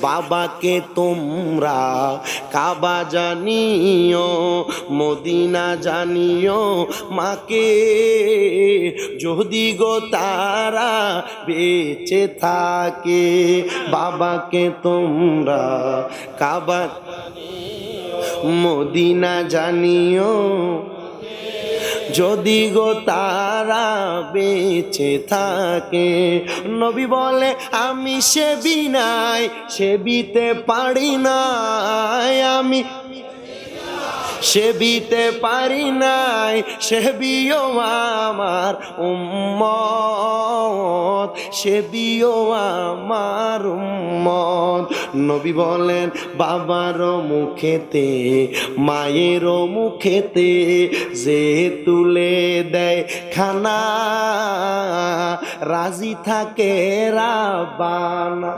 বাবাকে তোমরা কাবা জানিও, মদিনা জানিও, মাকে। যদি গো তারা বেঁচে থাকে, বাবাকে তোমরা কাবা মদিনা জানিও। যদি গো তারা বেঁচে থাকে, নবী বলে, আমি সে বিনাই সেবিতে পারি নাই, আমি সেবিতে পারি নাই, সেবিও আমার উম্মত সেবিও আমার মন নবী বলেন, বাবার মুখেতে, মায়ের মুখেতে যে তুলে দেয় খানা, রাজি থাকে রাবানা।